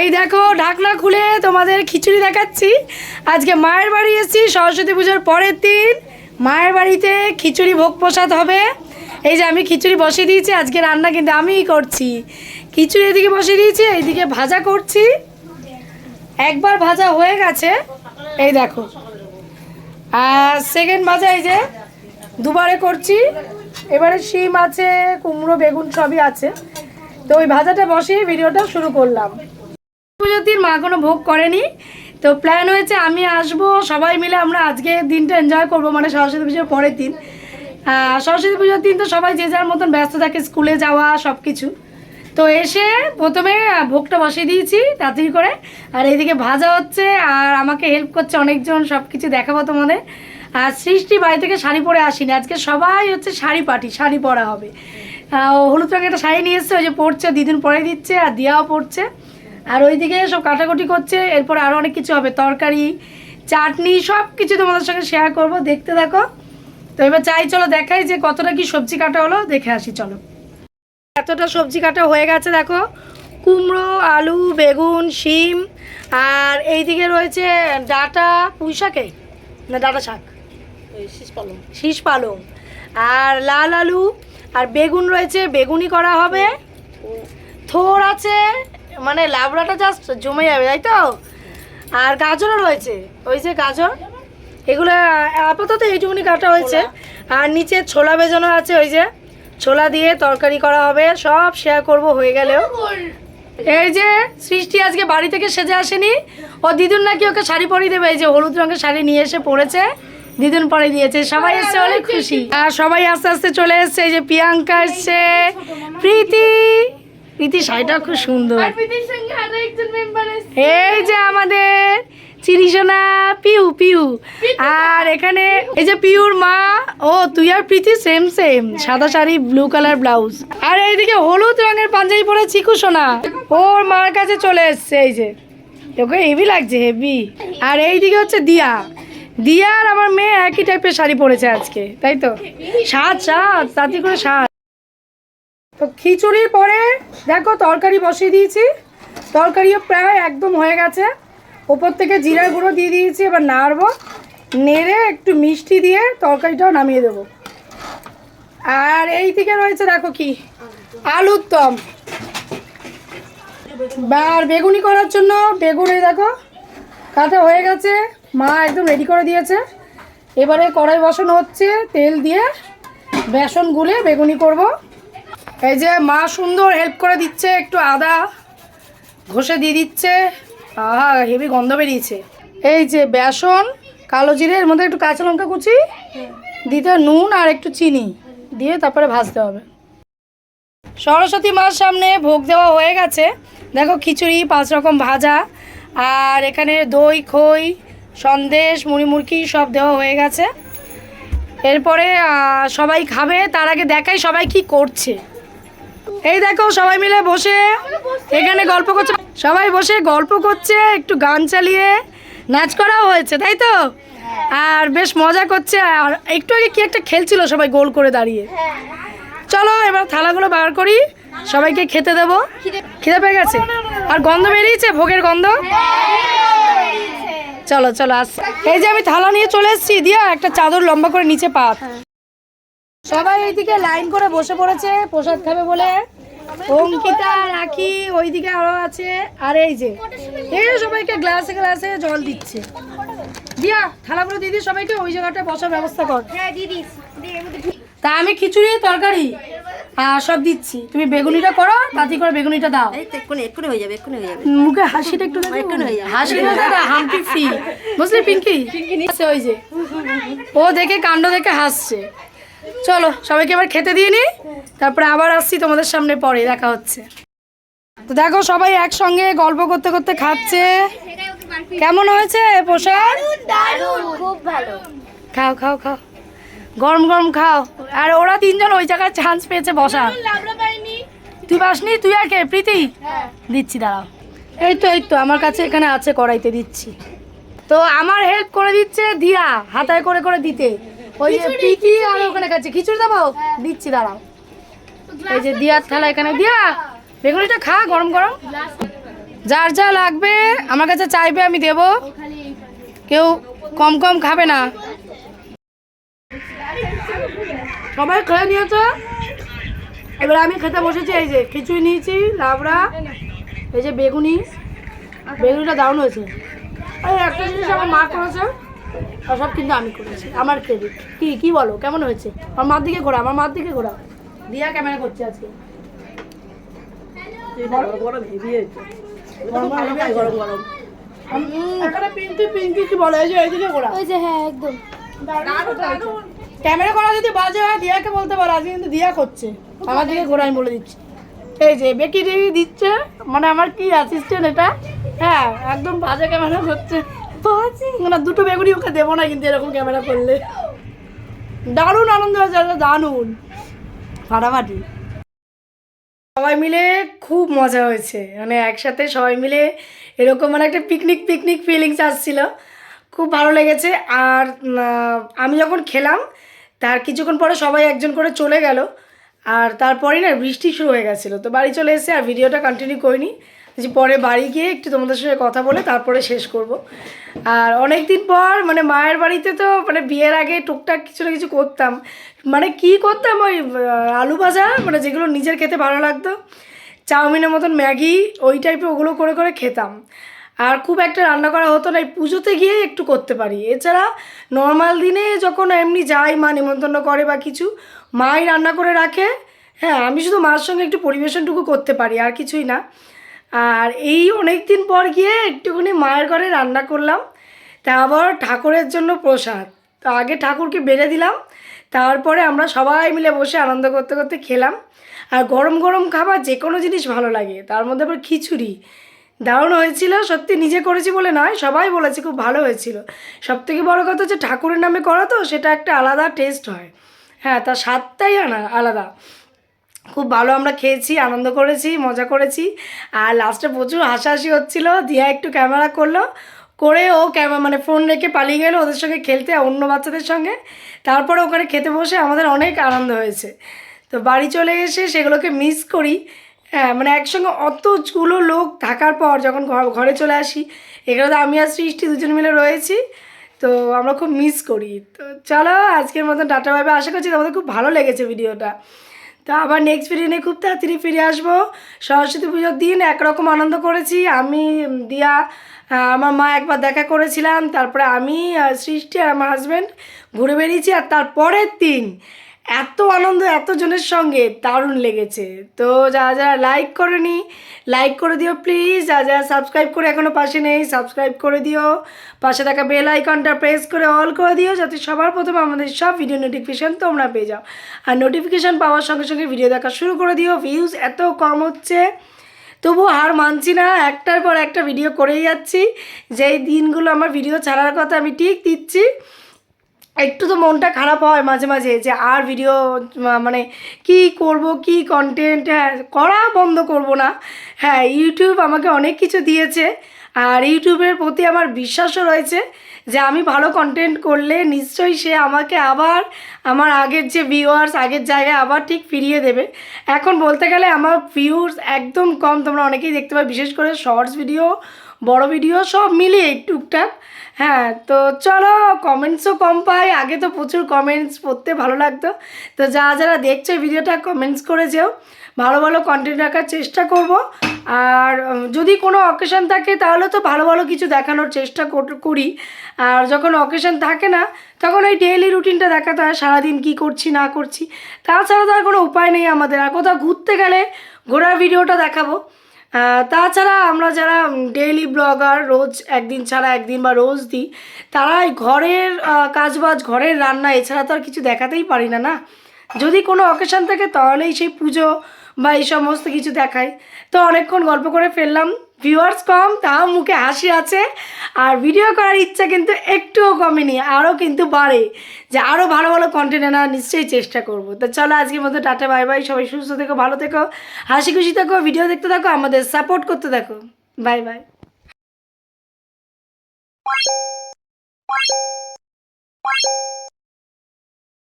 এই দেখো, ঢাকনা খুলে তোমাদের খিচুড়ি দেখাচ্ছি। আজকে মায়ের বাড়ি এসেছি, সরস্বতী পুজোর পরের দিন। মায়ের বাড়িতে খিচুড়ি ভোগ প্রসাদ হবে। এই যে আমি খিচুড়ি বসিয়ে দিয়েছি, আজকে রান্না কিন্তু আমিই করছি। খিচুড়ি এদিকে বসিয়ে দিয়েছি, এইদিকে ভাজা করছি। একবার ভাজা হয়ে গেছে। এই দেখো। আর সেকেন্ড ভাজা এই যে দুবারে করছি। এবারে শিম আছে, কুমড়ো, বেগুন সবই আছে। তো ওই ভাজাটা বসিয়ে ভিডিওটা শুরু করলাম। পুজোর মা কোনো ভোগ করেনি। তো প্ল্যান হয়েছে আমি আসব, সবাই মিলে আমরা আজকে দিনটা এনজয় করব মানে সরস্বতী পুজোর পরের দিন। সরস্বতী পুজোর দিন তো সবাই যে যার মতন ব্যস্ত থাকে স্কুলে যাওয়া সব কিছু তো এসে প্রথমে ভোগটা বসিয়ে দিয়েছি তাড়াতাড়ি করে। আর এইদিকে ভাজা হচ্ছে, আর আমাকে হেল্প করছে অনেকজন সব কিছু দেখাবো তোমাদের। আর সৃষ্টি বাড়ি থেকে শাড়ি পরে আসিনি। আজকে সবাই হচ্ছে শাড়ি পাটি শাড়ি পরা হবে। হলুদ রঙের একটা শাড়ি নিয়ে এসছে, ওই যে পরছে দিদিন পরে দিচ্ছে, আর দিয়াও পড়ছে আর ওইদিকে সব কাটাকুটি করছে এরপর আরও অনেক কিছু হবে তরকারি চাটনি সব কিছু তোমাদের সঙ্গে শেয়ার করব দেখতে দেখো তো এবার চাই চলো দেখাই যে কতটা কি সবজি কাটা হলো দেখে আসি চলো। এতটা সবজি কাটা হয়ে গেছে দেখো। কুমড়ো আলু বেগুন শিম আর এইদিকে রয়েছে ডাটা পুঁই শাকে? না ডাটা শাক? শীষ পালং। আর লাল আলু আর বেগুন রয়েছে বেগুনি করা হবে। থোর আছে মানে লাবড়াটা জাস্ট জমে যাবে তাই তো? আর গাজরও রয়েছে। ওই যে গাজর এগুলো আপাতত এইটুকুনি কাটা হয়েছে। আর নিচে ছোলা বেজানো আছে ওই যে। ছোলা দিয়ে তরকারি করা হবে সব শেয়ার করব হয়ে গেলেও। এই যে সৃষ্টি আজকে বাড়ি থেকে সেজে আসেনি। ও দিদুন নাকি ওকে শাড়ি পরিয়ে দেবে এই যে হলুদ রঙের শাড়ি নিয়ে এসে পরেছে। দিদুন পরে দিয়েছে সবাই এসছে অনেক খুশি। আর সবাই আস্তে আস্তে চলে এসছে এই যে প্রিয়াঙ্কা এসছে। প্রীতি! প্রীতি শাড়িটা খুব সুন্দর। এই যে আমাদের চিরিসোনা পিউ পিউ। আর এখানে এই যে পিউর মা ও তুই আর প্রীতি সেম সেম সাদা শাড়ি ব্লু কালার ব্লাউজ আর এইদিকে হলুদ রঙের পাঞ্জাবি পরে চিকু সোনা। ওর মার কাছে চলে এসছে এই যে। ওকে হেভি লাগছে হেভি আর এইদিকে হচ্ছে দিয়া। দিয়া আর আমার মেয়ে একই টাইপের শাড়ি পরেছে আজকে তাই তো? সাত সাত তাতে করে সাত। তো খিচুড়ির পরে দেখো তরকারি বসিয়ে দিয়েছি। তরকারিও প্রায় একদম হয়ে গেছে। ওপর থেকে জিরার গুঁড়ো দিয়ে দিয়েছি, এবার নাড়বো। নেড়ে একটু মিষ্টি দিয়ে তরকারিটাও নামিয়ে দেবো। আর এই থেকে রয়েছে দেখো কি? আলুর দম। আর বেগুনি করার জন্য বেগুন দেখো কাটা হয়ে গেছে। মা একদম রেডি করে দিয়েছে। এবারে কড়াই বসানো হচ্ছে, তেল দিয়ে বেসন গুলে বেগুনি করব। এই যে মা সুন্দর হেল্প করে দিচ্ছে, একটু আদা ঘষে দিয়ে দিচ্ছে। আহা হেভি গন্ধ বেরিয়েছে। এই যে বেসন, কালো জিরে, এর মধ্যে একটু কাঁচা লঙ্কা কুচি, দিতে নুন আর একটু চিনি। দিয়ে তারপরে ভাজতে হবে। সরস্বতী মার সামনে ভোগ দেওয়া হয়ে গেছে। দেখো খিচুড়ি, পাঁচ রকম ভাজা। আর এখানে দই, খই, সন্দেশ মুড়ি মুড়কি সব দেওয়া হয়ে গেছে। এরপরে সবাই খাবে, তার আগে দেখাই সবাই কি করছে। এই দেখো, সবাই মিলে বসে। এখানে গল্প করছে। সবাই বসে গল্প করছে, একটু গান চালিয়ে। নাচ করাও হয়েছে, তাই তো? আর বেশ মজা করছে। আর একটু আগে কি একটা খেলছিল সবাই গোল করে দাঁড়িয়ে। চলো, এবার থালাগুলো বার করি। সবাইকে খেতে দেবো। খিদে পেয়ে গেছে? আর গন্ধ বেরিয়েছে? ভোগের গন্ধ? চলো চলো, আস এই যে আমি থালা নিয়ে চলে এসেছি। দিয়া একটা চাদর লম্বা করে নিচে পাত। সবাই এইদিকে লাইন করে বসে পড়েছে প্রসাদ খাবে বলে। অঙ্কিতা রাখি ওইদিকে আরও আছে। আর এই যে এই সবাইকে গ্লাসে গ্লাসে জল দিচ্ছে। দিয়া থালাগুলো দিদি সবাইকে ওই জায়গাটা বসার ব্যবস্থা কর। তা আমি খিচুড়ি তরকারি আর সব দিচ্ছি। তুমি বেগুনিটা করো তাতে করে বেগুনিটা দাও। এক্ষুনি হয়ে যাবে এক্ষুনি হয়ে যাবে। মুখে হাসিটা একটু এক্ষুনি হয়ে যাবে। হাম্পি ফ্রি বুঝলি পিঙ্কি? ওই যে ও দেখে কাণ্ড দেখে হাসছে। চলো সবাইকে এবার খেতে দিয়ে নি। তারপরে আবার আসছি তোমাদের সামনে পরে দেখা হচ্ছে। তো দেখো সবাই একসঙ্গে গল্প করতে করতে খাচ্ছে। কেমন হয়েছে পোশাক খুব ভালো। খাও খাও খাও। গরম গরম খাও। আর ওরা তিনজন ওই জায়গায় চান্স পেয়েছে বসা তুই পাসনি? তুই আর কে? প্রীতি? দিচ্ছি দাঁড়াও। এই তো এই তো আমার কাছে এখানে আছে কড়াইতে দিচ্ছি। তো আমার হেল্প করে দিচ্ছে দিয়া হাতায় করে করে দিতে। ওই যে প্রীতি আর ওখানে কাছে খিচুড়ি দেবো দিচ্ছি দাঁড়াও। এই যে দিয়ার থালা এখানে দিয়া। বেগুনিটা খা গরম গরম। যার যা লাগবে আমার কাছে চাইবে আমি দেব। কেউ কম কম খাবে না। সবাই খেয়ে নিয়েছে? এবার আমি খেতে বসেছি এই যে খিচুড়ি নিয়েছি লাবড়া এই যে বেগুনি। বেগুনিটা দারুণ হয়েছে। এই একটা জিনিস আমার মা করেছে। আর সব কিন্তু আমি করেছি। আমার ক্রেডিট কি কি বলো? কেমন হয়েছে? আমার মার দিকে ঘোরা আমার মার দিকে ঘোরা দিয়া ক্যামেরা করছে আজকে। গরম গরম এখানে পিঙ্কি পিঙ্কি কি বলে? এই যে এইদিকে ঘোরা। ওই যে হ্যাঁ একদম। ক্যামেরা করা যদি বাজে হয় দিয়াকে বলতে পারো। আজকে কিন্তু দিয়া করছে। আমার দিকে ঘোরা আমি বলে দিচ্ছি। এই যে বেকি দিচ্ছে। মানে আমার কি অ্যাসিস্ট্যান্ট এটা? হ্যাঁ একদম বাজে ক্যামেরা করছে। না, দুটো বেগুনি ওকে দেবো না, কিন্তু এরকম ক্যামেরা করলে। দারুণ আনন্দ হয়েছে দারুণ। ফাটাফাটি। সবাই মিলে খুব মজা হয়েছে। মানে একসাথে সবাই মিলে এরকম মানে একটা পিকনিক পিকনিক ফিলিংস আসছিল। খুব ভালো লেগেছে। আর আমি যখন খেলাম, তার কিছুক্ষণ পরে সবাই একজন করে চলে গেল। আর তারপরে না বৃষ্টি শুরু হয়ে গেছিল। তো বাড়ি চলে এসে আর ভিডিওটা কন্টিনিউ করিনি। যে পরে বাড়ি গিয়ে একটু তোমাদের সঙ্গে কথা বলে তারপরে শেষ করব। আর অনেক দিন পর মানে মায়ের বাড়িতে তো মানে বিয়ের আগে টুকটাক কিছু না কিছু করতাম। মানে কি করতাম ওই আলু ভাজা মানে যেগুলো নিজের খেতে ভালো লাগতো, চাউমিনের মতন ম্যাগি, ওই টাইপের ওগুলো করে করে খেতাম। আর খুব একটা রান্না করা হতো না, এই পুজোতে গিয়ে একটু করতে পারি। এছাড়া নর্মাল দিনে যখন এমনি যাই, মা নিমন্ত্রণ করে বা কিছু, মাই রান্না করে রাখে। হ্যাঁ আমি শুধু মার সঙ্গে একটু পরিবেশনটুকু করতে পারি, আর কিছুই না। আর এই অনেক দিন পর গিয়ে একটুখানি মায়ের ঘরে রান্না করলাম। তা আবার ঠাকুরের জন্য প্রসাদ। তো আগে ঠাকুরকে বেড়ে দিলাম। তারপরে আমরা সবাই মিলে বসে আনন্দ করতে করতে খেলাম। আর গরম গরম খাবার যে কোনো জিনিস ভালো লাগে। তার মধ্যে আবার খিচুড়ি। দারুণ হয়েছিল। সত্যি নিজে করেছি বলে নয়, সবাই বলেছে খুব ভালো হয়েছিল। সব থেকে বড়ো কথা হচ্ছে ঠাকুরের নামে করা তো, সেটা একটা আলাদা টেস্ট হয়। হ্যাঁ তার স্বাদটাই আনা, আলাদা। খুব ভালো আমরা খেয়েছি, আনন্দ করেছি, মজা করেছি। আর লাস্টে প্রচুর হাসাহাসি হচ্ছিল দিয়া একটু ক্যামেরা করল, করে ও ক্যামেরা মানে ফোন রেখে পালিয়ে গেলো ওদের সঙ্গে খেলতে অন্য বাচ্চাদের সঙ্গে। তারপরে ওখানে খেতে বসে আমাদের অনেক আনন্দ হয়েছে। তো বাড়ি চলে এসে সেগুলোকে মিস করি। হ্যাঁ মানে একসঙ্গে অতগুলো লোক থাকার পর যখন ঘর- চলে আসি, এখানে তো আমি আর সৃষ্টি দুজন মিলে রয়েছি, তো আমরা খুব মিস করি। তো চলো আজকের মতন টাটা ভাবে আশা করছি তোমাদের খুব ভালো লেগেছে ভিডিওটা তো আবার নেক্সট ভিডিও নিয়ে খুব তাড়াতাড়ি ফিরে আসব। সরস্বতী পুজোর দিন একরকম আনন্দ করেছি। আমি দিয়া আমার মা একবার দেখা করেছিলাম। তারপরে আমি সৃষ্টি আর আমার হাজব্যান্ড ঘুরে বেরিয়েছি আর তারপরের দিন এত আনন্দ এত জনের সঙ্গে দারুণ লেগেছে। তো যারা যারা লাইক করেনি লাইক করে দিও প্লিজ যারা যারা সাবস্ক্রাইব করে এখনও পাশে নেই সাবস্ক্রাইব করে দিও। পাশে থাকা বেল আইকনটা প্রেস করে অল করে দিও, যাতে সবার প্রথমে আমাদের সব ভিডিও নোটিফিকেশান তোমরা পেয়ে যাও। আর নোটিফিকেশান পাওয়ার সঙ্গে সঙ্গে ভিডিও দেখা শুরু করে দিও। ভিউজ এত কম হচ্ছে। তবু হার মানছি না। একটার পর একটা ভিডিও করেই যাচ্ছি। যেই দিনগুলো আমার ভিডিও ছাড়ার কথা আমি ঠিক দিচ্ছি। একটু তো মনটা খারাপ হয় মাঝে মাঝে যে আর ভিডিও মানে কি করব, কি কন্টেন্ট হ্যাঁ করা বন্ধ করব না। হ্যাঁ ইউটিউব আমাকে অনেক কিছু দিয়েছে আর ইউটিউবের প্রতি আমার বিশ্বাসও রয়েছে যে আমি ভালো কন্টেন্ট করলে নিশ্চয়ই সে আমাকে আবার আমার আগের যে ভিউয়ার্স আগের জায়গায় আবার ঠিক ফিরিয়ে দেবে। এখন বলতে গেলে আমার ভিউজ একদম কম, তোমরা অনেকেই দেখতে পাবে, বিশেষ করে শর্টস ভিডিও বড় ভিডিও সব মিলিয়ে টুকটাক। হ্যাঁ তো চলো কমেন্টসও কম পাই। আগে তো প্রচুর কমেন্টস পড়তে ভালো লাগতো। তো যারা যারা দেখছ ভিডিওটা কমেন্টস করে যেও। ভালো ভালো কন্টেন্ট রাখার চেষ্টা করব। আর যদি কোনো অকেশন থাকে, তাহলে তো ভালো ভালো কিছু দেখানোর চেষ্টা করি আর যখন অকেশন থাকে না, তখন ওই ডেইলি রুটিনটা দেখাতে হয়। সারাদিন কী করছি, না করছি। তাছাড়া তো আর কোনো উপায় নেই আমাদের। আর কোথাও ঘুরতে গেলে ঘোরার ভিডিওটা দেখাবো। তাছাড়া আমরা যারা ডেইলি ব্লগার রোজ একদিন ছাড়া একদিন বা রোজ দিই তারা ঘরের কাজবাজ, ঘরের রান্না, এছাড়া তো আর কিছু দেখাতেই পারি না না? যদি কোনো অকেশান থাকে, তাহলেই সেই পুজো বা এই সমস্ত কিছু দেখায় তো অনেকক্ষণ গল্প করে ফেললাম। ভিউয়ার্স কম, তাও মুখে হাসি আছে। আর ভিডিও করার ইচ্ছা কিন্তু একটুও কমেনি, আরও কিন্তু বাড়ে। যে আরও ভালো ভালো কন্টেন্ট আনার নিশ্চয়ই চেষ্টা করব। তো চলো আজকের মতো টাটা বাই বাই সবাই সুস্থ থেকো, ভালো থেকো, হাসি খুশি থাকো ভিডিও দেখতে থাকো, আমাদের সাপোর্ট করতে থাকো। Bye bye